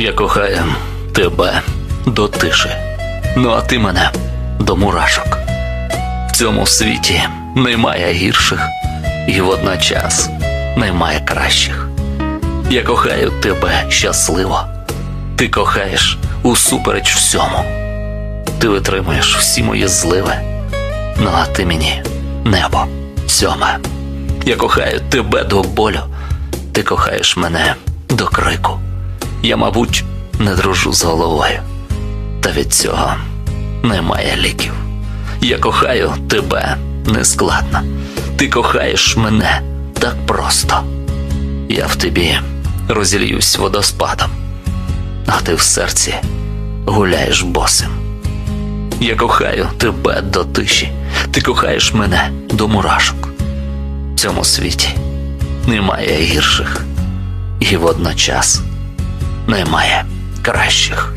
Я кохаю тебе до тиші. Ну а ти мене до мурашок. В цьому світі немає гірших, і водночас немає кращих. Я кохаю тебе щасливо. Ти кохаєш усупереч всьому. Ти витримуєш всі мої зливи. Ну а ти мені небо сьоме. Я кохаю тебе до болю. Ти кохаєш мене до крику. Я, мабуть, не дружу з головою. Та від цього немає ліків. Я кохаю тебе нескладно. Ти кохаєш мене так просто. Я в тобі розільюсь водоспадом, а ти в серці гуляєш босим. Я кохаю тебе до тиші, ти кохаєш мене до мурашок. В цьому світі немає гірших, і водночас немає кращих.